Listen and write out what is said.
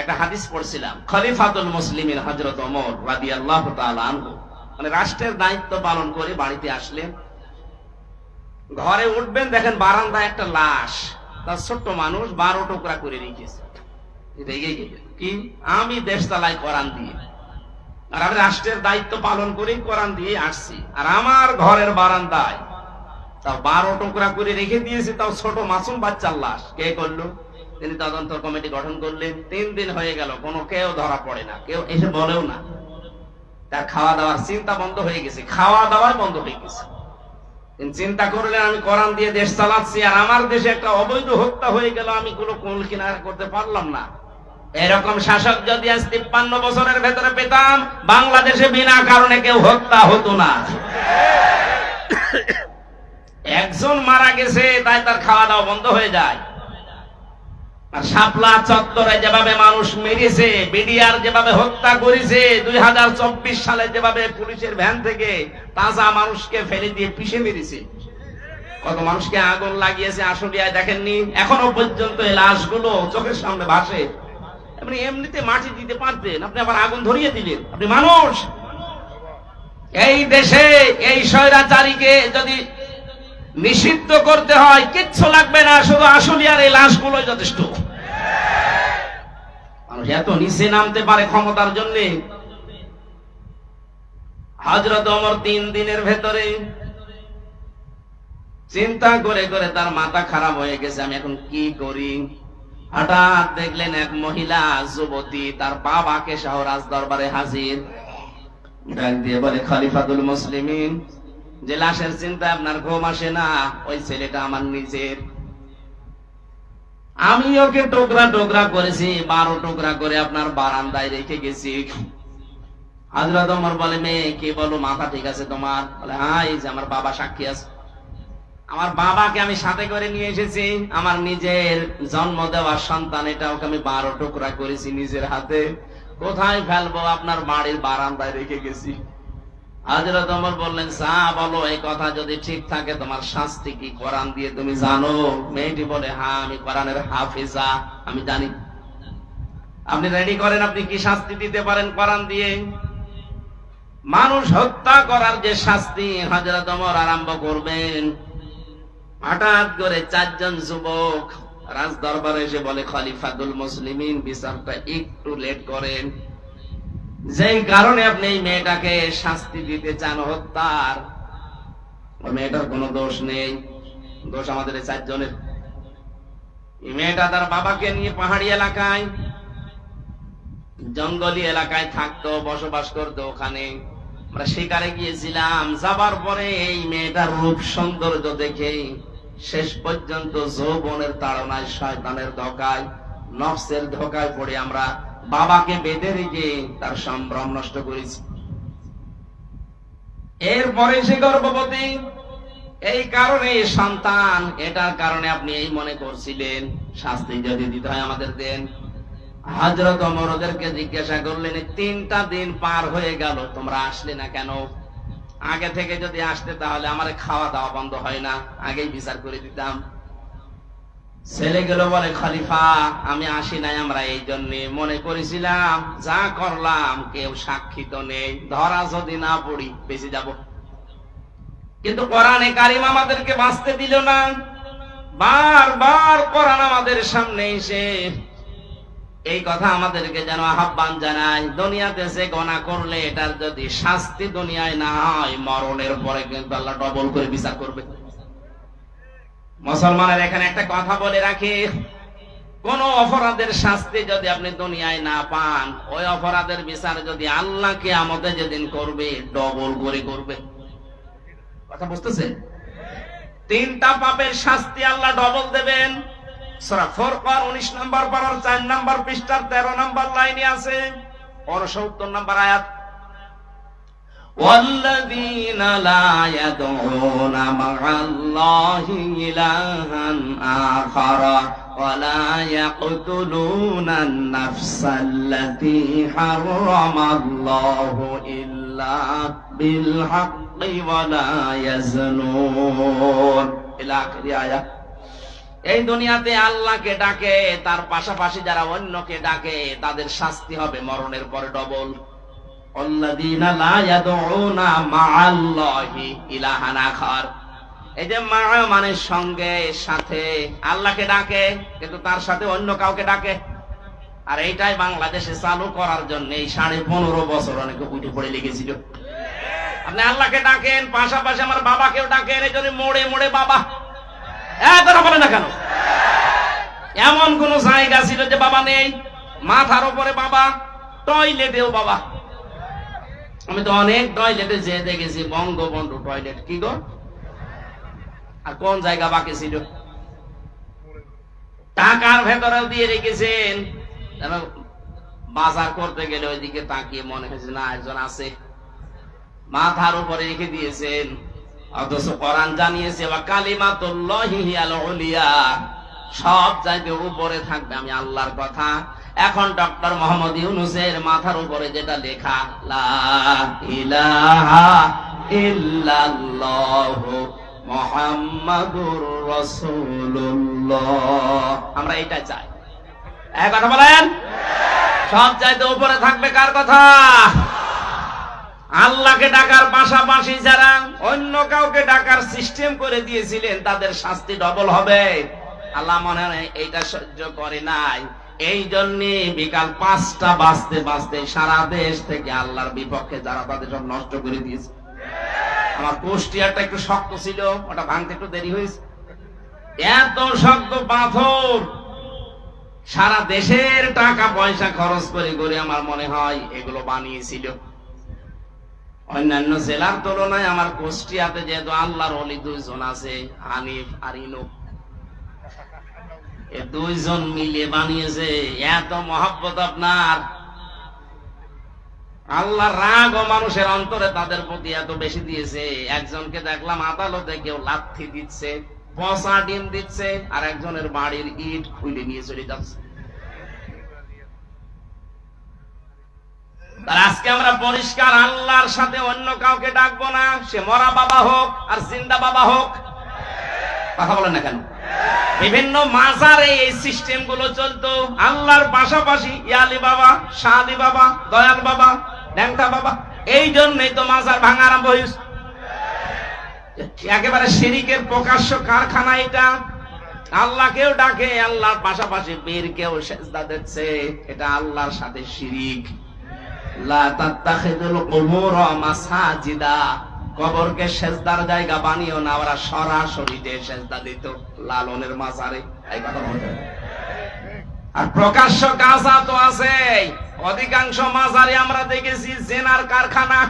একটা হাদিস পড়ছিলাম, খলিফাতুল মুসলিমিন হজরত রাদিয়াল্লাহু তাআলা আনহু। মানে রাষ্ট্রের দায়িত্ব পালন করে বাড়িতে আসলেন। ঘরে উঠবেন, দেখেন বারান্দায় একটা লাশ। তার ছোট্ট মানুষ বারো টুকরা করে রেখেছে। রেগে গেলেন কি? আমি দেশ চালাই দিয়ে। আর আমি রাষ্ট্রের দায়িত্ব পালন করেই কোরআন দিয়ে আসছি। আর আমার ঘরের বারান্দায় তাও বারো টুকরা করে রেখে দিয়েছি, তাও ছোট মাসুম বাচ্চার লাশ। কে করল? তিনি তদন্ত কমিটি গঠন করলেন তিন দিন হয়ে গেল, কোনো কেউ ধরা পড়ে না, কেউ এসে বলেও না। তার খাওয়া দাওয়ার চিন্তা বন্ধ হয়ে গেছে, খাওয়া দাওয়া বন্ধ হয়ে গেছে। চিন্তা করলেন, আমি কোরআন দিয়ে দেশ চালাচ্ছি, আর আমার দেশে একটা অবৈধ হত্যা হয়ে গেল, আমি কোনো কোল কিনারা করতে পারলাম না। এরকম শাসক যদি আজ তিপ্পান্ন বছরের ভেতরে পেতাম, বাংলাদেশে বিনা কারণে কেউ হত্যা হতো না। একজন মারা গেছে, তাই তার খাওয়া দাওয়া বন্ধ হয়ে যায়। মানুষ মেরেছে হত্যা করেছে, দুই হাজার চব্বিশ সালে যেভাবে পুলিশের ভ্যান থেকে তাজা মানুষকে ফেলে দিয়ে পিষে কত মানুষকে আগুন লাগিয়েছে, আশুলিয়ায় দেখেননি? এখনও পর্যন্ত এই লাশগুলো চোখের সামনে ভাসে। আপনি এমনিতে মাটি দিতে পারতেন, আপনি আবার আগুন ধরিয়ে দিলেন। আপনি মানুষ। এই দেশে এই স্বৈরাচারীকে যদি নিষিদ্ধ করতে হয়, কিচ্ছু লাগবে না, শুধু আশুলিয়ার এই লাশগুলোই যথেষ্ট। মানুষ এত নিচে নামতে পারে ক্ষমতার জন্য। হজরত অমর তিন দিনের ভেতরে চিন্তা করে করে তার মাথা খারাপ হয়ে গেছে, আমি এখন কি করি? হঠাৎ দেখলেন এক মহিলা, যুবতী, তার বাবাকে শাহরাজ দরবারে হাজির। ডাক দিয়ে বলে, খলিফাতুল মুসলিমিন যে লাশের চিন্তা আপনার ঘুম আসে না, ওই ছেলেটা আমার নিজের। আমি ওকে টুকরা টুকরা করেছি, বারো টুকরা করে আপনার বারান্দায় রেখে গেছি। হাজরত আমার বলে, মেয়ে, কি বলো? মাথা ঠিক আছে তোমার? বলে হ্যাঁ এই যে আমার বাবা সাক্ষী আছে। আমার বাবাকে আমি সাথে করে নিয়ে এসেছি। আমার নিজের জন্ম দেওয়ার সন্তান, এটা ওকে আমি বারো টুকরা করেছি নিজের হাতে। কোথায় ফেলব? আপনার বাড়ির বারান্দায় রেখে গেছি। হাজরত ওমর বললেন সা বলো, এই কথা যদি ঠিক থাকে, তোমার শাস্তি কি? কোরআন দিয়ে তুমি জানো? মেয়েটি বলে হ্যাঁ আমি কোরআনের হাফিজা, আমি জানি। আপনি রেডি করেন? আপনি কি শাস্তি দিতে পারেন কোরআন দিয়ে? মানুষ হত্যা করার যে শাস্তি হাজরত ওমর আরম্ভ করবেন। হঠাৎ করে চারজন যুবক রাজ দরবারে এসে বলে, খলিফাতুল মুসলিমিন, বিচারটা একটু লেট করেন। যেই কারণে আপনি এই মেয়েটাকে শাস্তি দিতে চান হত্যার, ওই মেয়েটার কোনো দোষ নেই। দোষ আমাদের চারজনের। এই মেয়েটা তার বাবাকে নিয়ে পাহাড়ি এলাকায়, জঙ্গলি এলাকায় থাকতো, বসবাস করতো ওখানে। আমরা শিকারে গিয়েছিলাম, যাবার পরে এই মেয়েটার রূপ সৌন্দর্য দেখে শেষ পর্যন্ত যৌবনের তাড়নায় শয়তানের ধোকায়, নফসের ধোকায় পড়ে আমরা বাবাকে বেঁধে রেখে তার সম্ভ্রম নষ্ট করেছি। এরপরে সে গর্ভবতী। এই কারণে সন্তান, এটার কারণে আপনি এই মনে করছিলেন, শাস্তি যদি দিতে হয় আমাদের দেন। হাজরত অমর ওদেরকে জিজ্ঞাসা করলেন, তিনটা দিন পার হয়ে গেল, তোমরা আসলে না কেন? আগে থেকে যদি আসতে, তাহলে আমার খাওয়া দাওয়া বন্ধ হয় না। আগেই বিচার করে দিতাম। ছেলেগুলো বলে, খলিফা, আমি আসি নাই আমরা এই জন্য। মনে করেছিলাম, যা করলাম, কেউ সাক্ষী তো নেই। ধরা যদি না পড়ি, বেঁচে যাব। কিন্তু কোরআনে কারিম আমাদেরকে বাঁচতে দিল না। বারবার কোরআন আমাদের সামনে এসে এই কথা আমাদেরকে যেন আহ্বান জানায়, দুনিয়াতে সে গনা করলে, এটার যদি শাস্তি দুনিয়ায় না হয়, মরণের পরে কিন্তু আল্লাহ ডবল করে বিচার করবে। মুসলমানের এখানে একটা কথা বলে রাখি। কোন অপরাধের শাস্তি যদি আপনি দুনিয়ায় না পান, ওই অপরাধের বিচার যদি আল্লাহকে আমাদের যেদিন করবে ডবল করে করবে। কথা বুঝতেছেন তিনটা পাপের শাস্তি আল্লাহ ডবল দেবেন। 19 নম্বর পারার 4 নম্বর পৃষ্ঠার 13 নম্বর লাইনে আছে। 69 নম্বর আয়াত। والذين لا يدعون مع الله إلها آخر ولا يقتلون النفس التي حرم الله إلا بالحق ولا يزنون إلى آخر آية এই দুনিয়াতে আল্লাহকে ডাকে তার পাশাপাশি যারা অন্যকে ডাকে তাদের শাস্তি হবে মরণের পরে ডবল এই যে মা মানে সঙ্গে সাথে ডাকে, কিন্তু তার সাথে অন্য কাউকে ডাকে। আর এইটাই বাংলাদেশে চালু করার এই সাড়ে পনেরো বছর অনেকে পড়ে আপনি আল্লাহকে ডাকেন, পাশাপাশি আমার বাবাকেও ডাকেন, এই জন্য মোড়ে মোড়ে বাবা। কথা বলে না কেন? এমন কোন জায়গা ছিল যে বাবা নেই? মাথার উপরে বাবা টয়লেটেও বাবা। আমি তো অনেক টয়লেটে যেয়ে দেখেছি, বঙ্গবন্ধু টয়লেট কি গো? আর কোন জায়গা বাকি ছিল? টাকার ভেতরেও দিয়ে রেখেছেন। বাজার করতে গেলে ওইদিকে তাকিয়ে মনে হয়েছে, না, একজন আছে। মাথার উপরে রেখে দিয়েছেন। অথচ কোরআন জানিয়েছে বা কালিমাতুল্লাহি হিয়াল উলিয়া। সব জায়গায় উপরে থাকবে, আমি আল্লাহর কথা এখন ডক্টর মোহাম্মদ ইউনুসের মাথার উপরে যেটা লেখা আমরা এটা চাই। এক কথা বলেন? সব চাইতে উপরে থাকবে কার কথা? আল্লাহকে ডাকার পাশাপাশি যারা অন্য কাউকে ডাকার সিস্টেম করে দিয়েছিলেন, তাদের শাস্তি ডবল হবে। আল্লাহ মনে হয় এইটা সহ্য করে নাই। এই জন্য বিকাল পাঁচটা বাজতে বাজতে সারা দেশ থেকে আল্লাহর বিপক্ষে যারা তাদের সব নষ্ট করে দিয়েছে। আমার কুষ্টিয়ারটা একটু শক্ত ছিল, ওটা ভাঙতে একটু দেরি হয়েছে। এত শক্ত পাথর! সারা দেশের টাকা পয়সা খরচ করে করে আমার মনে হয় এগুলো বানিয়েছিল। অন্যান্য জেলার তুলনায় আমার কুষ্টিয়াতে যেহেতু আল্লাহর অলি দুইজন আছে, হানিফ আর ইনু দুইজন মিলে বানিয়েছে, এত মহাব্বত আপনার। আল্লাহ রাগ ও মানুষের অন্তরে তাদের প্রতি এত বেশি দিয়েছে। একজনকে দেখলাম আদালতে কেউ লাথি দিচ্ছে, পচা ডিম দিচ্ছে, আর একজনের বাড়ির ইট খুলে নিয়ে চলে যাচ্ছে। আজকে আমরা পরিষ্কার আল্লাহর সাথে অন্য কাউকে ডাকবো না, সে মরা বাবা হোক আর জিন্দা বাবা হোক। কথা বলেন না কেন? বিভিন্ন মাজারে এই সিস্টেমগুলো চলতো। আল্লাহর পাশাপাশি ইয়ালি বাবা শাহালি বাবা, দয়াল বাবা ল্যাংটা বাবা, এই জন্যই তো মাজার ভাঙা আরম্ভ একেবারে শিরিকের প্রকাশ্য কারখানা এটা। আল্লাহ আল্লাহকেও ডাকে, আল্লাহর পাশাপাশি বীরকেও সেজদা দিচ্ছে। এটা আল্লাহর সাথে শিরিক। লা তাত্তাখিদুল কুবুর মাসাজিদা। কবরকে সেজদার জায়গা বানিয়েও না, ওরা সরাসরি দিয়ে সেজদা দিত, লালনের মাঝারে এই কথা বলতে আর প্রকাশ্য কাজা তো আছে অধিকাংশ মাঝারে আমরা দেখেছি জেনার কারখানা